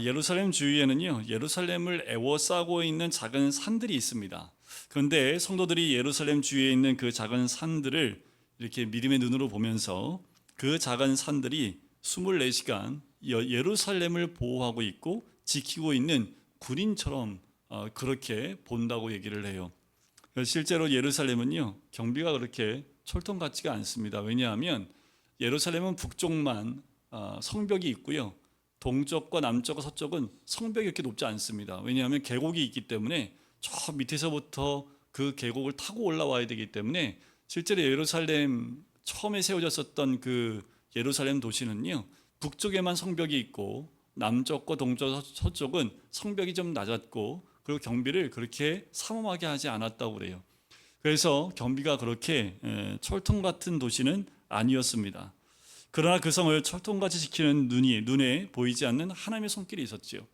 예루살렘 주위에는요, 예루살렘을 애워싸고 있는 작은 산들이 있습니다. 그런데 성도들이 예루살렘 주위에 있는 그 작은 산들을 이렇게 믿음의 눈으로 보면서 그 작은 산들이 24시간 예루살렘을 보호하고 있고 지키고 있는 군인처럼 어, 그렇게 본다고 얘기를 해요. 실제로 예루살렘은요, 경비가 그렇게 철통 같지가 않습니다. 왜냐하면 예루살렘은 북쪽만 어, 성벽이 있고요. 동쪽과 남쪽과 서쪽은 성벽이 이렇게 높지 않습니다. 왜냐하면 계곡이 있기 때문에 저 밑에서부터 그 계곡을 타고 올라와야 되기 때문에 실제로 예루살렘 처음에 세워졌었던 그 예루살렘 도시는요 북쪽에만 성벽이 있고 남쪽과 동쪽 서쪽은 성벽이 좀 낮았고 그리고 경비를 그렇게 삼엄하게 하지 않았다고 그래요. 그래서 경비가 그렇게 철통 같은 도시는 아니었습니다. 그러나 그 성을 철통같이 지키는 눈이 눈에 보이지 않는 하나님의 손길이 있었지요.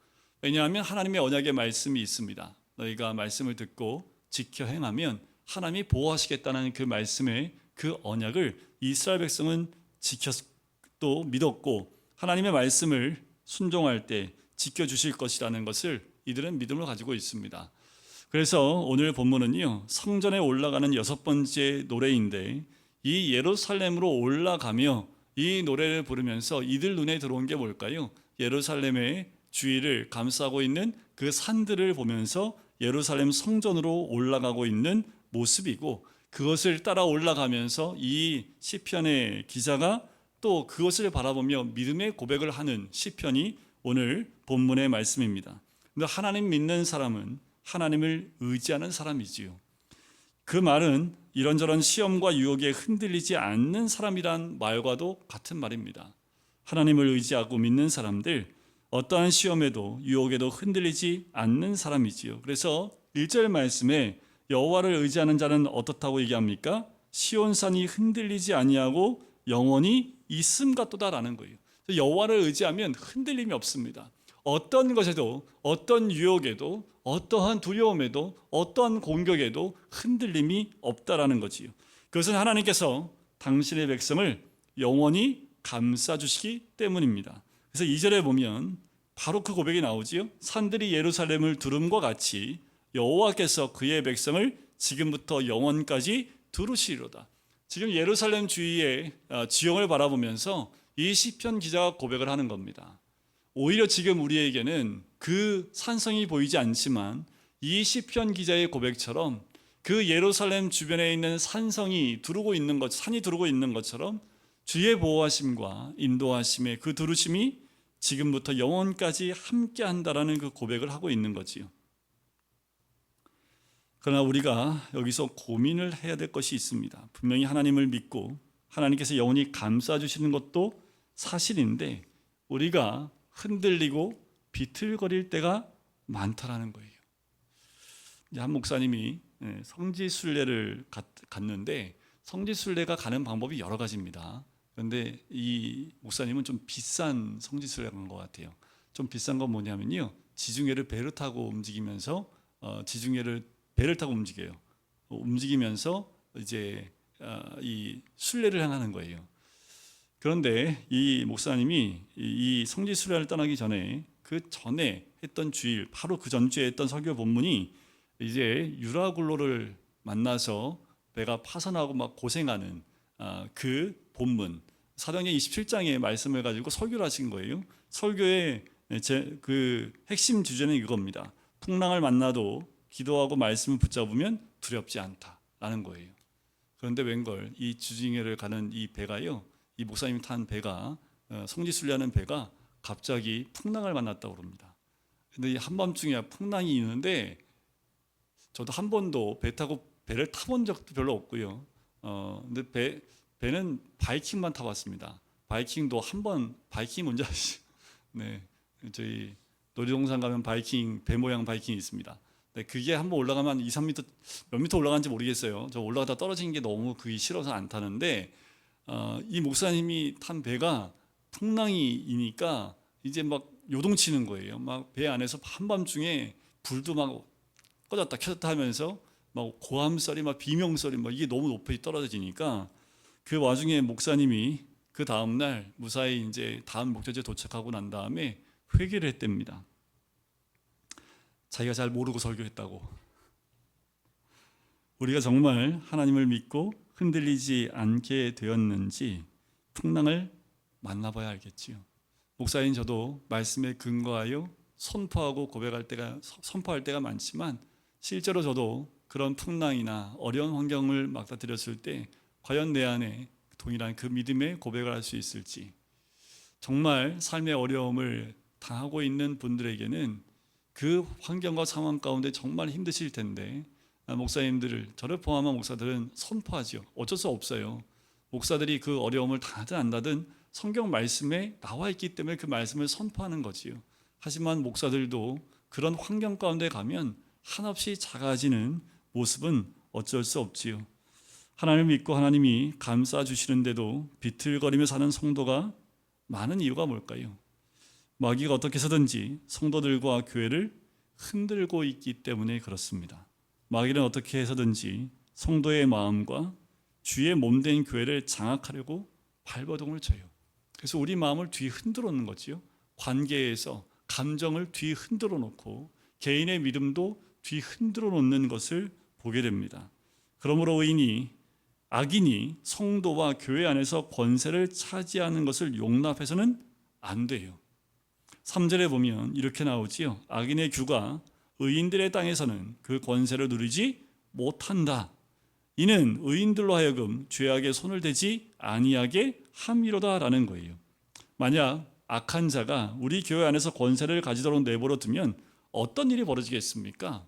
왜냐하면 하나님의 언약의 말씀이 있습니다. 너희가 말씀을 듣고 지켜 행하면 하나님이 보호하시겠다는 그 말씀의 그 언약을 이스라엘 백성은 지켰 또 믿었고 하나님의 말씀을 순종할 때 지켜 주실 것이라는 것을 이들은 믿음을 가지고 있습니다. 그래서 오늘 본문은요. 성전에 올라가는 여섯 번째 노래인데 이 예루살렘으로 올라가며 이 노래를 부르면서 이들 눈에 들어온 게 뭘까요? 예루살렘의 주위를 감싸고 있는 그 산들을 보면서 예루살렘 성전으로 올라가고 있는 모습이고 그것을 따라 올라가면서 이 시편의 기자가 또 그것을 바라보며 믿음의 고백을 하는 시편이 오늘 본문의 말씀입니다. 근데 하나님 믿는 사람은 하나님을 의지하는 사람이지요. 그 말은 이런저런 시험과 유혹에 흔들리지 않는 사람이란 말과도 같은 말입니다. 하나님을 의지하고 믿는 사람들 어떠한 시험에도 유혹에도 흔들리지 않는 사람이지요. 그래서 1절 말씀에 여호와를 의지하는 자는 어떻다고 얘기합니까? 시온산이 흔들리지 아니하고 영원히 있음 같도다라는 거예요. 여호와를 의지하면 흔들림이 없습니다. 어떤 것에도 어떤 유혹에도 어떠한 두려움에도 어떠한 공격에도 흔들림이 없다라는 거지요. 그것은 하나님께서 당신의 백성을 영원히 감싸 주시기 때문입니다. 그래서 2절에 보면 바로 그 고백이 나오지요. 산들이 예루살렘을 두름과 같이 여호와께서 그의 백성을 지금부터 영원까지 두르시리로다. 지금 예루살렘 주위의 어, 지형을 바라보면서 이 시편 기자가 고백을 하는 겁니다. 오히려 지금 우리에게는 그 산성이 보이지 않지만 이 시편 기자의 고백처럼 그 예루살렘 주변에 있는 산성이 두르고 있는 것, 산이 두르고 있는 것처럼 주의 보호하심과 인도하심의 그 두르심이 지금부터 영원까지 함께 한다라는 그 고백을 하고 있는 거지요. 그러나 우리가 여기서 고민을 해야 될 것이 있습니다. 분명히 하나님을 믿고 하나님께서 영원히 감싸 주시는 것도 사실인데 우리가 흔들리고 비틀거릴 때가 많다라는 거예요. 한 목사님이 예, 성지 순례를 갔는데 성지 순례가 가는 방법이 여러 가지입니다. 그런데 이 목사님은 좀 비싼 성지 순례 간것 같아요. 좀 비싼 건 뭐냐면요, 지중해를 배를 타고 움직이면서 어, 지중해를 배를 타고 움직여요. 어, 움직이면서 이제 어, 이 순례를 행하는 거예요. 그런데 이 목사님이 이 성지 수련을 떠나기 전에 그 전에 했던 주일 바로 그 전주에 했던 설교 본문이 이제 유라굴로를 만나서 배가 파산하고 막 고생하는 아, 그 본문 사도행 27장의 말씀을 가지고 설교를 하신 거예요. 설교의 그 핵심 주제는 이겁니다. 풍랑을 만나도 기도하고 말씀을 붙잡으면 두렵지 않다라는 거예요. 그런데 웬걸 이 주징해를 가는 이 배가요. 이 목사님이 탄 배가 어, 성지순례하는 배가 갑자기 풍랑을 만났다고 그럽니다. 근데 이 한밤중에 풍랑이 있는데 저도 한 번도 배 타고 배를 타본 적도 별로 없고요. 어 근데 배 배는 바이킹만 타봤습니다. 바이킹도 한 번 바이킹 먼저 하시. 네, 저희 놀이동산 가면 바이킹 배 모양 바이킹이 있습니다. 네, 그게 한번 올라가면 2, 3m 몇 미터 올라간지 모르겠어요. 저 올라가다 떨어진 게 너무 그게 싫어서 안 타는데 어, 이 목사님이 탄 배가 풍랑이니까 이제 막 요동치는 거예요. 막 배 안에서 한밤중에 불도 막 꺼졌다 켜졌다 하면서 막 고함 소리, 막 비명 소리, 막 이게 너무 높이 떨어지니까 그 와중에 목사님이 그 다음 날 무사히 이제 다음 목적지에 도착하고 난 다음에 회개를 했답니다. 자기가 잘 모르고 설교했다고. 우리가 정말 하나님을 믿고 흔들리지 않게 되었는지 풍랑을 만나봐야 알겠지요. 목사인 저도 말씀에 근거하여 선포하고 고백할 때가 선포할 때가 많지만 실제로 저도 그런 풍랑이나 어려운 환경을 맞닥뜨렸을 때 과연 내 안에 동일한 그 믿음의 고백을 할 수 있을지 정말 삶의 어려움을 당하고 있는 분들에게는 그 환경과 상황 가운데 정말 힘드실 텐데 아, 목사님들을 저를 포함한 목사들은 선포하지요. 어쩔 수 없어요. 목사들이 그 어려움을 당하든 안 당하든 성경 말씀에 나와 있기 때문에 그 말씀을 선포하는 거지요. 하지만 목사들도 그런 환경 가운데 가면 한없이 작아지는 모습은 어쩔 수 없지요. 하나님을 믿고 하나님이 감싸 주시는데도 비틀거리며 사는 성도가 많은 이유가 뭘까요? 마귀가 어떻게 해서든지 성도들과 교회를 흔들고 있기 때문에 그렇습니다. 마귀는 어떻게 해서든지 성도의 마음과 주의 몸된 교회를 장악하려고 발버둥을 쳐요. 그래서 우리 마음을 뒤 흔들어 놓는 거지요. 관계에서 감정을 뒤 흔들어 놓고 개인의 믿음도 뒤 흔들어 놓는 것을 보게 됩니다. 그러므로 인이 악인이 성도와 교회 안에서 권세를 차지하는 것을 용납해서는 안 돼요. 3절에 보면 이렇게 나오지요. 악인의 규가 의인들의 땅에서는 그 권세를 누리지 못한다. 이는 의인들로 하여금 죄악에 손을 대지 아니하게 함이로다라는 거예요. 만약 악한 자가 우리 교회 안에서 권세를 가지도록 내버려 두면 어떤 일이 벌어지겠습니까?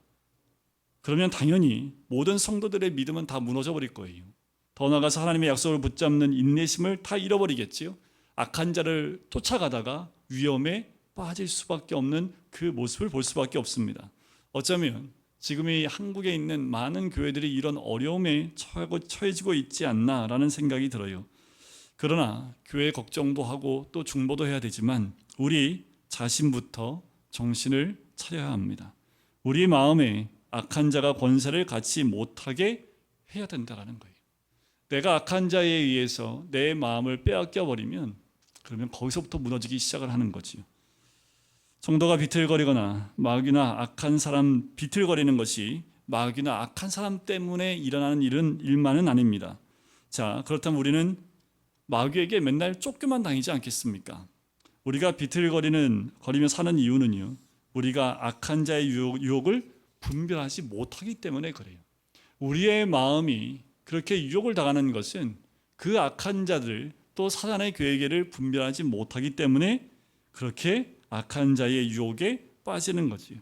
그러면 당연히 모든 성도들의 믿음은 다 무너져 버릴 거예요. 더 나아가서 하나님의 약속을 붙잡는 인내심을 다 잃어버리겠지요. 악한 자를 쫓아가다가 위험에 빠질 수밖에 없는 그 모습을 볼 수밖에 없습니다. 어쩌면 지금 이 한국에 있는 많은 교회들이 이런 어려움에 처해지고 있지 않나라는 생각이 들어요. 그러나 교회 걱정도 하고 또 중보도 해야 되지만 우리 자신부터 정신을 차려야 합니다. 우리 마음에 악한 자가 권세를 갖지 못하게 해야 된다라는 거예요. 내가 악한 자에 의해서 내 마음을 빼앗겨 버리면 그러면 거기서부터 무너지기 시작을 하는 거지요. 성도가 비틀거리거나 마귀나 악한 사람 비틀거리는 것이 마귀나 악한 사람 때문에 일어나는 일은 일만은 아닙니다. 자, 그렇다면 우리는 마귀에게 맨날 쫓겨만 다니지 않겠습니까? 우리가 비틀거리는 거리며 사는 이유는요. 우리가 악한 자의 유혹, 유혹을 분별하지 못하기 때문에 그래요. 우리의 마음이 그렇게 유혹을 당하는 것은 그 악한 자들 또 사단의 계획을 분별하지 못하기 때문에 그렇게 악한 자의 유혹에 빠지는 거지요.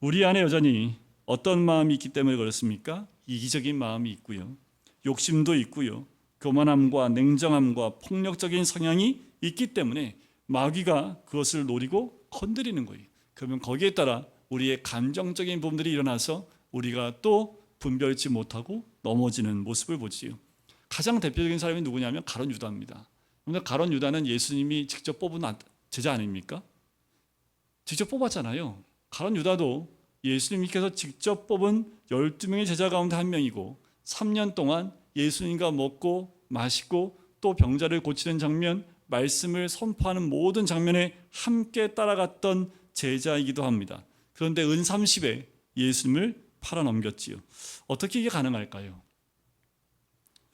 우리 안에 여전히 어떤 마음이 있기 때문에 그렇습니까? 이기적인 마음이 있고요. 욕심도 있고요. 교만함과 냉정함과 폭력적인 성향이 있기 때문에 마귀가 그것을 노리고 건드리는 거예요. 그러면 거기에 따라 우리의 감정적인 부분들이 일어나서 우리가 또 분별치 못하고 넘어지는 모습을 보지요. 가장 대표적인 사람이 누구냐면 가론 유다입니다. 근데 가론 유다는 예수님이 직접 뽑은 제자 아닙니까? 직접 뽑았잖아요. 가론 유다도 예수님께서 직접 뽑은 12명의 제자 가운데 한 명이고 3년 동안 예수님과 먹고 마시고 또 병자를 고치는 장면, 말씀을 선포하는 모든 장면에 함께 따라갔던 제자이기도 합니다. 그런데 은 30에 예수님을 팔아 넘겼지요. 어떻게 이게 가능할까요?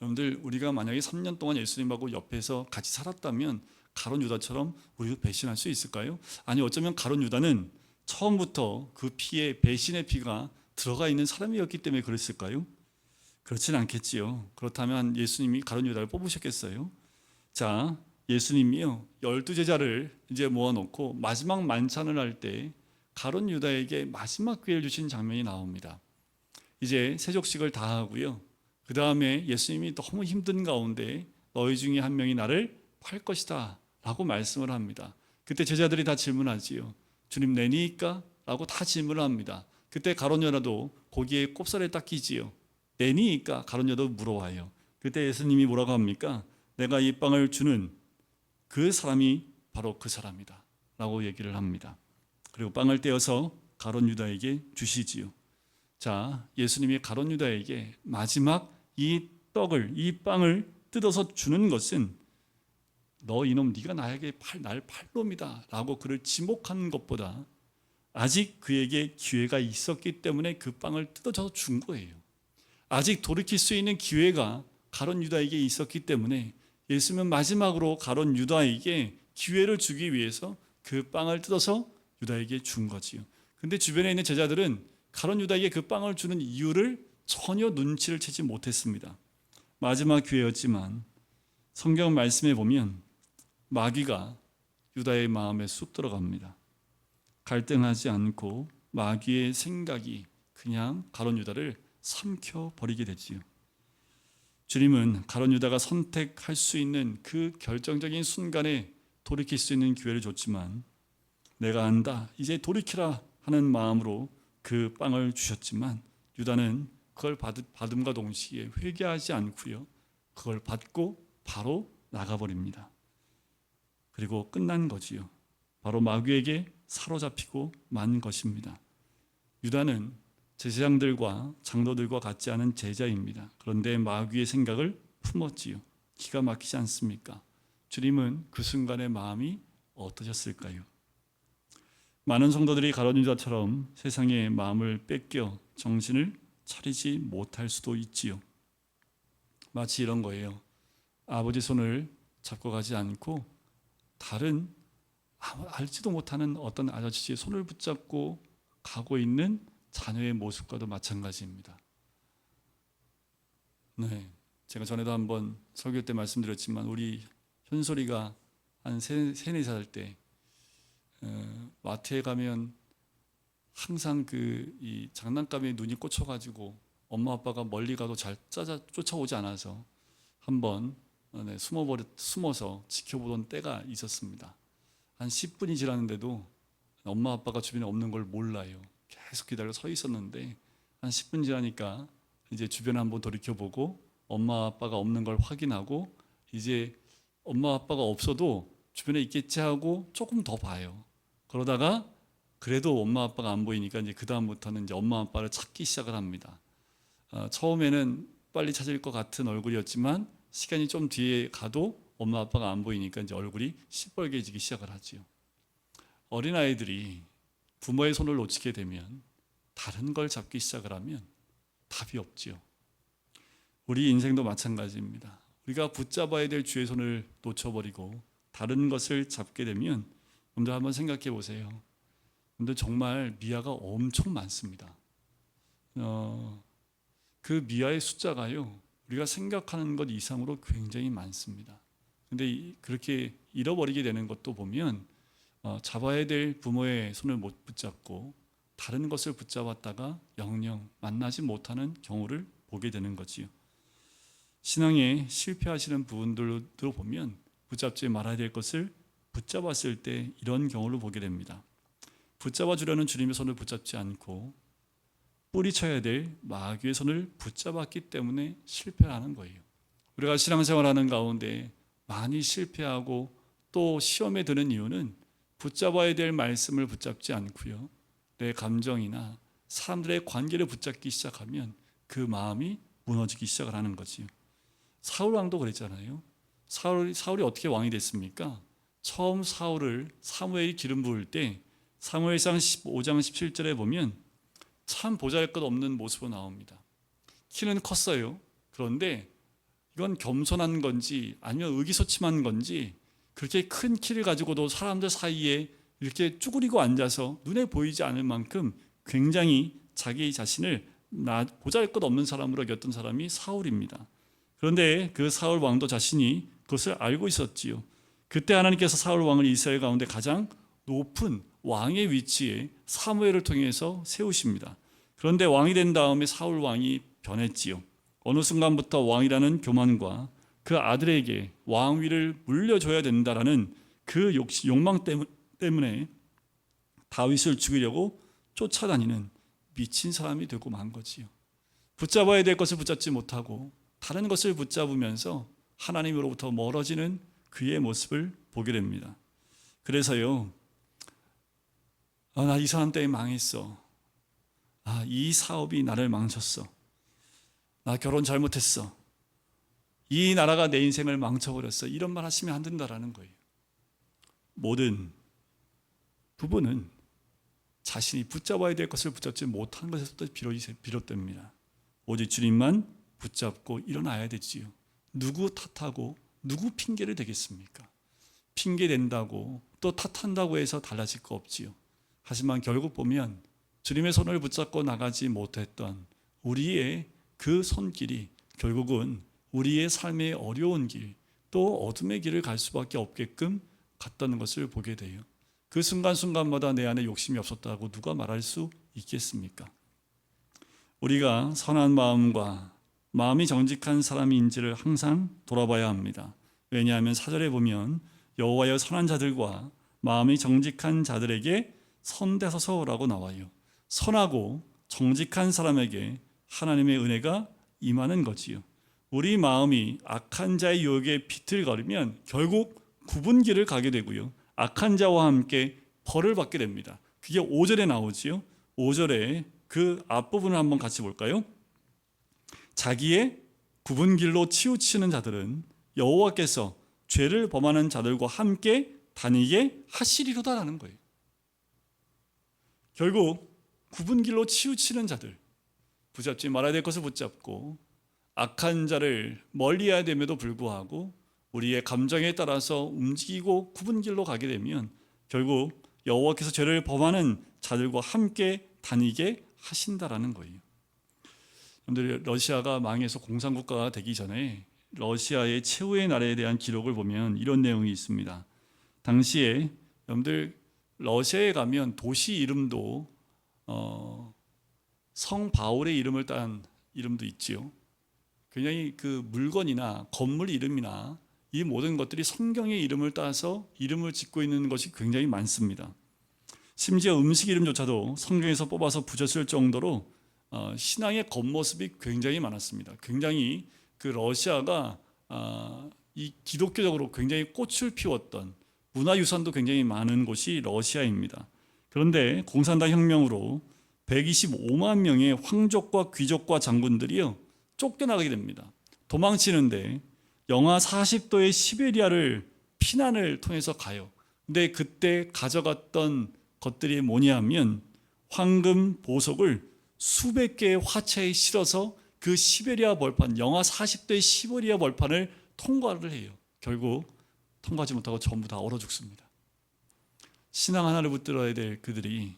여러분들 우리가 만약에 3년 동안 예수님하고 옆에서 같이 살았다면 가론 유다처럼 우리도 배신할 수 있을까요? 아니 어쩌면 가론 유다는 처음부터 그 피에 배신의 피가 들어가 있는 사람이었기 때문에 그랬을까요? 그렇진 않겠지요. 그렇다면 예수님이 가론 유다를 뽑으셨겠어요? 자, 예수님이요 열두 제자를 이제 모아놓고 마지막 만찬을 할 때 가론 유다에게 마지막 기회를 주신 장면이 나옵니다. 이제 세족식을 다 하고요. 그 다음에 예수님이 너무 힘든 가운데 너희 중에 한 명이 나를 팔 것이다. 라고 말씀을 합니다. 그때 제자들이 다 질문하지요. 주님 내니까? 라고 다 질문을 합니다. 그때 가론여라도 고기에 꼽살에 딱 끼지요. 내니까? 가론여도 물어와요. 그때 예수님이 뭐라고 합니까? 내가 이 빵을 주는 그 사람이 바로 그 사람이다. 라고 얘기를 합니다. 그리고 빵을 떼어서 가론 유다에게 주시지요. 자, 예수님이 가론 유다에게 마지막 이 떡을, 이 빵을 뜯어서 주는 것은 너 이놈 네가 나에게 팔, 날 팔놈이다 라고 그를 지목한 것보다 아직 그에게 기회가 있었기 때문에 그 빵을 뜯어져서 준 거예요. 아직 돌이킬 수 있는 기회가 가론 유다에게 있었기 때문에 예수님은 마지막으로 가론 유다에게 기회를 주기 위해서 그 빵을 뜯어서 유다에게 준 거지요. 근데 주변에 있는 제자들은 가론 유다에게 그 빵을 주는 이유를 전혀 눈치를 채지 못했습니다. 마지막 기회였지만 성경 말씀에 보면 마귀가 유다의 마음에 쑥 들어갑니다. 갈등하지 않고 마귀의 생각이 그냥 가론 유다를 삼켜 버리게 되지요. 주님은 가론 유다가 선택할 수 있는 그 결정적인 순간에 돌이킬 수 있는 기회를 줬지만 내가 안다 이제 돌이키라 하는 마음으로 그 빵을 주셨지만 유다는 그걸 받음과 동시에 회개하지 않고요 그걸 받고 바로 나가버립니다. 그리고 끝난 거지요. 바로 마귀에게 사로잡히고 만 것입니다. 유다는 제사장들과 장로들과 같지 않은 제자입니다. 그런데 마귀의 생각을 품었지요. 기가 막히지 않습니까? 주님은 그 순간의 마음이 어떠셨을까요? 많은 성도들이 가론 유다처럼 세상의 마음을 뺏겨 정신을 차리지 못할 수도 있지요. 마치 이런 거예요. 아버지 손을 잡고 가지 않고 다른 알지도 못하는 어떤 아저씨의 손을 붙잡고 가고 있는 자녀의 모습과도 마찬가지입니다. 네, 제가 전에도 한번 설교 때 말씀드렸지만 우리 현솔이가 한 세, 세네 살 때 어, 마트에 가면 항상 그 이 장난감에 눈이 꽂혀가지고 엄마 아빠가 멀리 가도 잘 쫓아오지 않아서 한번 어, 네, 숨어버려 숨어서 지켜보던 때가 있었습니다. 한 10분이 지났는데도 엄마 아빠가 주변에 없는 걸 몰라요. 계속 기다려 서 있었는데 한 10분 지나니까 이제 주변에 한번 돌이켜 보고 엄마 아빠가 없는 걸 확인하고 이제 엄마 아빠가 없어도 주변에 있겠지 하고 조금 더 봐요. 그러다가 그래도 엄마 아빠가 안 보이니까 이제 그 다음부터는 이제 엄마 아빠를 찾기 시작을 합니다. 어, 처음에는 빨리 찾을 것 같은 얼굴이었지만 시간이 좀 뒤에 가도 엄마 아빠가 안 보이니까 이제 얼굴이 시뻘개지기 시작을 하지요. 어린 아이들이 부모의 손을 놓치게 되면 다른 걸 잡기 시작을 하면 답이 없지요. 우리 인생도 마찬가지입니다. 우리가 붙잡아야 될 주의 손을 놓쳐버리고 다른 것을 잡게 되면 먼저 한번 생각해 보세요. 근데 정말 미아가 엄청 많습니다. 어, 그 미아의 숫자가요, 우리가 생각하는 것 이상으로 굉장히 많습니다. 근데 그렇게 잃어버리게 되는 것도 보면 어, 잡아야 될 부모의 손을 못 붙잡고 다른 것을 붙잡았다가 영영 만나지 못하는 경우를 보게 되는 거지요. 신앙에 실패하시는 부분들도 보면 붙잡지 말아야 될 것을 붙잡았을 때 이런 경우를 보게 됩니다. 붙잡아 주려는 주님의 손을 붙잡지 않고 뿌리쳐야 될 마귀의 손을 붙잡았기 때문에 실패하는 거예요. 우리가 신앙생활하는 가운데 많이 실패하고 또 시험에 드는 이유는 붙잡아야 될 말씀을 붙잡지 않고요. 내 감정이나 사람들의 관계를 붙잡기 시작하면 그 마음이 무너지기 시작을 하는 거지요. 사울 왕도 그랬잖아요. 사울 사울이 어떻게 왕이 됐습니까? 처음 사울을 사무엘이 기름 부을 때 사무엘상 15장 17절에 보면 참 보잘것없는 모습으로 나옵니다. 키는 컸어요. 그런데 이건 겸손한 건지 아니면 의기소침한 건지 그렇게 큰 키를 가지고도 사람들 사이에 이렇게 쭈그리고 앉아서 눈에 보이지 않을 만큼 굉장히 자기 자신을 보잘것없는 사람으로 여겼던 사람이 사울입니다. 그런데 그 사울 왕도 자신이 그것을 알고 있었지요. 그때 하나님께서 사울 왕을 이스라엘 가운데 가장 높은 왕의 위치에 사무엘을 통해서 세우십니다. 그런데 왕이 된 다음에 사울 왕이 변했지요. 어느 순간부터 왕이라는 교만과 그 아들에게 왕위를 물려줘야 된다라는 그 욕망 때문에 다윗을 죽이려고 쫓아다니는 미친 사람이 되고 만 거지요. 붙잡아야 될 것을 붙잡지 못하고 다른 것을 붙잡으면서 하나님으로부터 멀어지는 그의 모습을 보게 됩니다. 그래서요, 아, 나 이 사람 때문에 망했어. 아, 이 사업이 나를 망쳤어. 나 결혼 잘못했어. 이 나라가 내 인생을 망쳐버렸어. 이런 말 하시면 안 된다라는 거예요. 모든 부부는 자신이 붙잡아야 될 것을 붙잡지 못한 것에서부터 비롯됩니다. 오직 주님만 붙잡고 일어나야 되지요. 누구 탓하고 누구 핑계를 대겠습니까? 핑계 댄다고 또 탓한다고 해서 달라질 거 없지요. 하지만 결국 보면 주님의 손을 붙잡고 나가지 못했던 우리의 그 손길이 결국은 우리의 삶의 어려운 길, 또 어둠의 길을 갈 수밖에 없게끔 갔다는 것을 보게 돼요. 그 순간순간마다 내 안에 욕심이 없었다고 누가 말할 수 있겠습니까? 우리가 선한 마음과 마음이 정직한 사람인지를 항상 돌아봐야 합니다. 왜냐하면 사절에 보면 여호와여 선한 자들과 마음이 정직한 자들에게 선대서 서라고 나와요. 선하고 정직한 사람에게 하나님의 은혜가 임하는 거지요. 우리 마음이 악한 자의 유혹에 비틀거리면 결국 굽은 길을 가게 되고요. 악한 자와 함께 벌을 받게 됩니다. 그게 5절에 나오지요. 5절에 그 앞부분을 한번 같이 볼까요? 자기의 굽은 길로 치우치는 자들은 여호와께서 죄를 범하는 자들과 함께 다니게 하시리로다라는 거예요. 결국 굽은 길로 치우치는 자들, 붙잡지 말아야 될 것을 붙잡고 악한 자를 멀리해야 됨에도 불구하고 우리의 감정에 따라서 움직이고 굽은 길로 가게 되면 결국 여호와께서 죄를 범하는 자들과 함께 다니게 하신다라는 거예요. 여러분들 러시아가 망해서 공산국가가 되기 전에 러시아의 최후의 날에 대한 기록을 보면 이런 내용이 있습니다. 당시에 여러분들 러시아에 가면 도시 이름도 어, 성 바울의 이름을 딴 이름도 있지요. 굉장히 그 물건이나 건물 이름이나 이 모든 것들이 성경의 이름을 따서 이름을 짓고 있는 것이 굉장히 많습니다. 심지어 음식 이름조차도 성경에서 뽑아서 붙였을 정도로 어, 신앙의 겉모습이 굉장히 많았습니다. 굉장히 그 러시아가 아, 이 기독교적으로 굉장히 꽃을 피웠던 문화유산도 굉장히 많은 곳이 러시아입니다. 그런데 공산당 혁명으로 125만 명의 황족과 귀족과 장군들이요 쫓겨나게 됩니다. 도망치는데 영하 40도의 시베리아를 피난을 통해서 가요. 근데 그때 가져갔던 것들이 뭐냐면 황금 보석을 수백 개의 화차에 실어서 그 시베리아 벌판 영하 40도의 시베리아 벌판을 통과를 해요. 결국 통과하지 못하고 전부 다 얼어 죽습니다. 신앙 하나를 붙들어야 될 그들이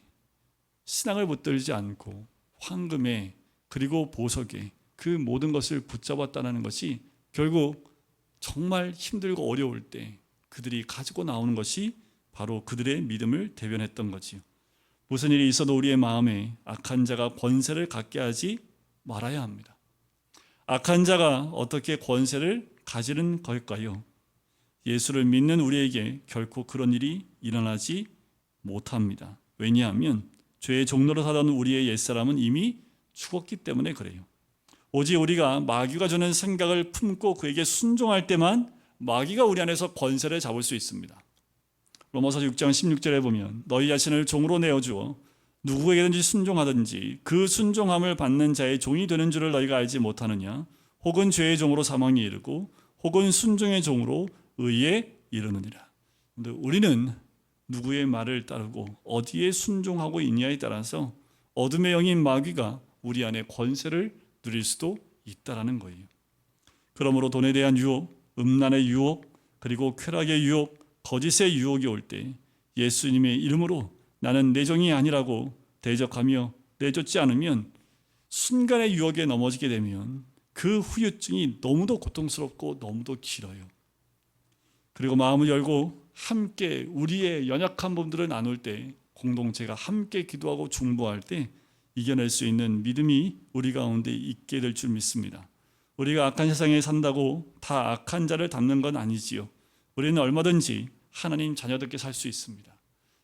신앙을 붙들지 않고 황금에 그리고 보석에 그 모든 것을 붙잡았다는 것이 결국 정말 힘들고 어려울 때 그들이 가지고 나오는 것이 바로 그들의 믿음을 대변했던 거지요. 무슨 일이 있어도 우리의 마음에 악한 자가 권세를 갖게 하지 말아야 합니다. 악한 자가 어떻게 권세를 가지는 걸까요? 예수를 믿는 우리에게 결코 그런 일이 일어나지 못합니다. 왜냐하면 죄의 종로로 살던 우리의 옛사람은 이미 죽었기 때문에 그래요. 오직 우리가 마귀가 주는 생각을 품고 그에게 순종할 때만 마귀가 우리 안에서 권세를 잡을 수 있습니다. 로마서 6장 16절에 보면 너희 자신을 종으로 내어 주어 누구에게든지 순종하든지 그 순종함을 받는 자의 종이 되는 줄을 너희가 알지 못하느냐 혹은 죄의 종으로 사망에 이르고 혹은 순종의 종으로 의에 이르느니라. 근데 우리는 누구의 말을 따르고 어디에 순종하고 있냐에 따라서 어둠의 영인 마귀가 우리 안에 권세를 누릴 수도 있다라는 거예요. 그러므로 돈에 대한 유혹, 음란의 유혹, 그리고 쾌락의 유혹, 거짓의 유혹이 올 때 예수님의 이름으로 나는 내 종이 아니라고 대적하며 내쫓지 않으면 순간의 유혹에 넘어지게 되면 그 후유증이 너무도 고통스럽고 너무도 길어요. 그리고 마음을 열고 함께 우리의 연약한 부분들을 나눌 때 공동체가 함께 기도하고 중보할 때 이겨낼 수 있는 믿음이 우리 가운데 있게 될 줄 믿습니다. 우리가 악한 세상에 산다고 다 악한 자를 담는 건 아니지요. 우리는 얼마든지 하나님 자녀답게 살 수 있습니다.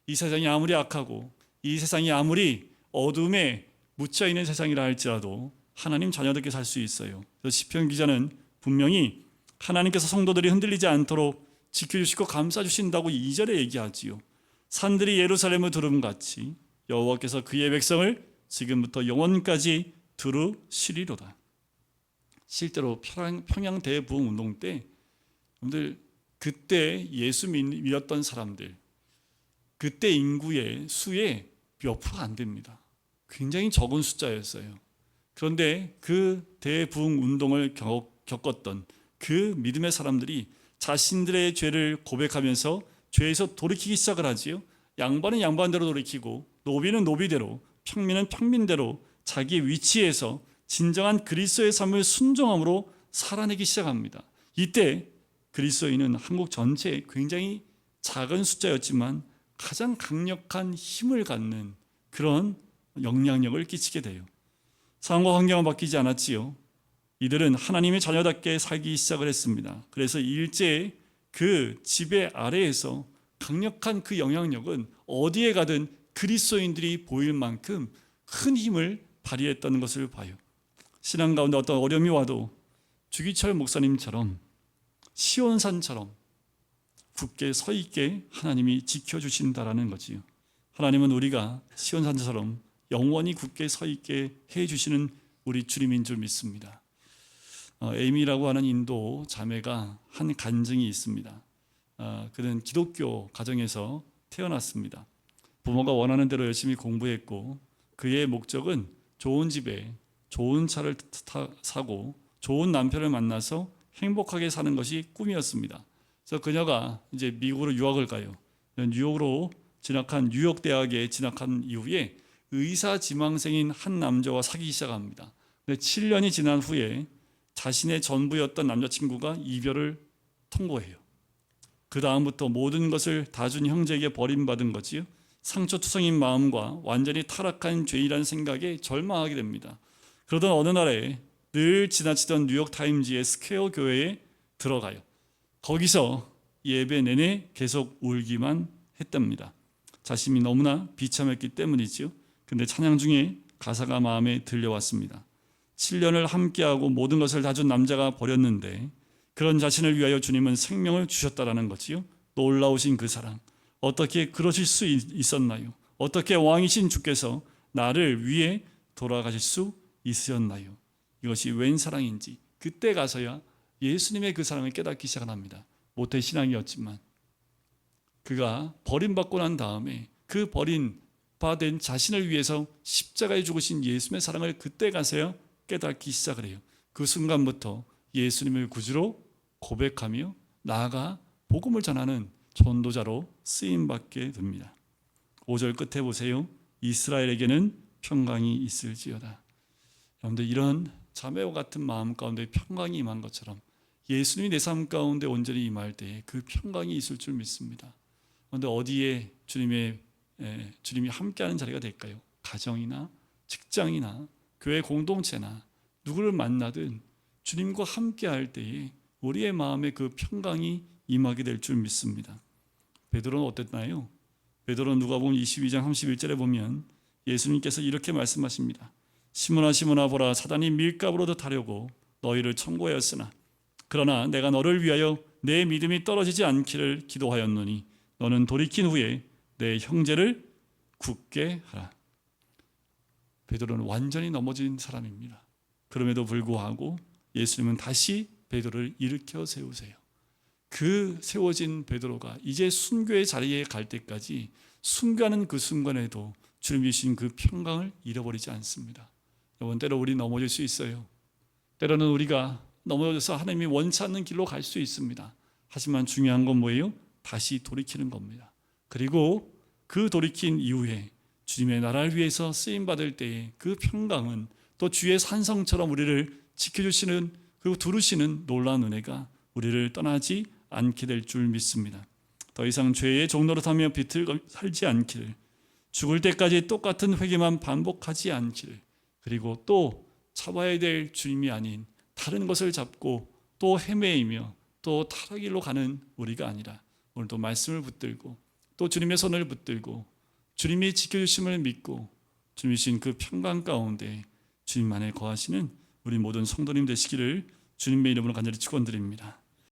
이 세상이 아무리 악하고 이 세상이 아무리 어둠에 묻혀 있는 세상이라 할지라도 하나님 자녀답게 살 수 있어요. 시편 기자는 분명히 하나님께서 성도들이 흔들리지 않도록 지켜주시고 감싸주신다고 2절에 얘기하지요. 산들이 예루살렘을 두름 같이 여호와께서 그의 백성을 지금부터 영원까지 두루시리로다. 실제로 평양, 대부흥 운동 때 여러분들 그때 예수 믿- 믿었던 사람들 그때 인구의 수의 몇 프로가 안 됩니다. 굉장히 적은 숫자였어요. 그런데 그 대부흥 운동을 겪- 겪었던 그 믿음의 사람들이 자신들의 죄를 고백하면서 죄에서 돌이키기 시작을 하지요. 양반은 양반대로 돌이키고 노비는 노비대로 평민은 평민대로 자기 위치에서 진정한 그리스도의 삶을 순종함으로 살아내기 시작합니다. 이때 그리스도인은 한국 전체에 굉장히 작은 숫자였지만 가장 강력한 힘을 갖는 그런 영향력을 끼치게 돼요. 상황과 환경은 바뀌지 않았지요. 이들은 하나님의 자녀답게 살기 시작을 했습니다. 그래서 일제의 그 지배 아래에서 강력한 그 영향력은 어디에 가든 그리스도인들이 보일 만큼 큰 힘을 발휘했다는 것을 봐요. 신앙 가운데 어떤 어려움이 와도 주기철 목사님처럼 시온산처럼 굳게 서 있게 하나님이 지켜 주신다라는 거지요. 하나님은 우리가 시온산처럼 영원히 굳게 서 있게 해 주시는 우리 주님인 줄 믿습니다. 어, 에이미라고 하는 인도 자매가 한 간증이 있습니다. 어, 그는 기독교 가정에서 태어났습니다. 부모가 원하는 대로 열심히 공부했고 그의 목적은 좋은 집에 좋은 차를 타, 사고 좋은 남편을 만나서 행복하게 사는 것이 꿈이었습니다. 그래서 그녀가 이제 미국으로 유학을 가요. 뉴욕으로 진학한 뉴욕 대학에 진학한 이후에 의사 지망생인 한 남자와 사귀기 시작합니다. 근데 7년이 지난 후에 자신의 전부였던 남자친구가 이별을 통보해요. 그 다음부터 모든 것을 다준 형제에게 버림받은 거지요. 상처투성인 마음과 완전히 타락한 죄이라는 생각에 절망하게 됩니다. 그러던 어느 날에 늘 지나치던 뉴욕 타임즈의 스퀘어 교회에 들어가요. 거기서 예배 내내 계속 울기만 했답니다. 자신이 너무나 비참했기 때문이지요. 근데 찬양 중에 가사가 마음에 들려왔습니다. 7년을 함께하고 모든 것을 다 준 남자가 버렸는데 그런 자신을 위하여 주님은 생명을 주셨다라는 거지요. 놀라우신 그 사랑. 어떻게 그러실 수 있- 있었나요? 어떻게 왕이신 주께서 나를 위해 돌아가실 수 있으셨나요? 이것이 웬 사랑인지 그때 가서야 예수님의 그 사랑을 깨닫기 시작합니다. 모태 신앙이었지만 그가 버림받고 난 다음에 그 버린 바된 자신을 위해서 십자가에 죽으신 예수님의 사랑을 그때 가서야 깨닫기 시작을 해요. 그 순간부터 예수님을 구주로 고백하며 나아가 복음을 전하는 전도자로 쓰임 받게 됩니다. 5절 끝에 보세요. 이스라엘에게는 평강이 있을지어다. 여러분들 이런 자매와 같은 마음 가운데 평강이 임한 것처럼 예수님이 내 삶 가운데 온전히 임할 때에 그 평강이 있을 줄 믿습니다. 그런데 어디에 주님의 에, 주님이 함께하는 자리가 될까요? 가정이나 직장이나 교회 공동체나 누구를 만나든 주님과 함께 할 때에 우리의 마음에 그 평강이 임하게 될 줄 믿습니다. 베드로는 어땠나요? 베드로는 누가복음 22장 31절에 보면 예수님께서 이렇게 말씀하십니다. 시몬아 시몬아 보라 사단이 밀가부로 타려고 너희를 청구하였으나 그러나 내가 너를 위하여 내 믿음이 떨어지지 않기를 기도하였노니 너는 돌이킨 후에 내 형제를 굳게 하라. 베드로는 완전히 넘어진 사람입니다. 그럼에도 불구하고 예수님은 다시 베드로를 일으켜 세우세요. 그 세워진 베드로가 이제 순교의 자리에 갈 때까지 순교하는 그 순간에도 주님이 주신 그 평강을 잃어버리지 않습니다. 여러분 때로 우리 넘어질 수 있어요. 때로는 우리가 넘어져서 하나님이 원치 않는 길로 갈 수 있습니다. 하지만 중요한 건 뭐예요? 다시 돌이키는 겁니다. 그리고 그 돌이킨 이후에 주님의 나라를 위해서 쓰임 받을 때의 그 평강은 또 주의 산성처럼 우리를 지켜주시는 그리고 두르시는 놀라운 은혜가 우리를 떠나지 않게 될 줄 믿습니다. 더 이상 죄의 종노릇하며 비틀 살지 않기를 죽을 때까지 똑같은 회개만 반복하지 않기를 그리고 또 잡아야 될 주님이 아닌 다른 것을 잡고 또 헤매이며 또 타락길로 가는 우리가 아니라 오늘도 말씀을 붙들고 또 주님의 손을 붙들고 주님이 지켜주심을 믿고 주님이 주신 그 평강 가운데 주님 안에 거하시는 우리 모든 성도님 되시기를 주님의 이름으로 간절히 축원드립니다.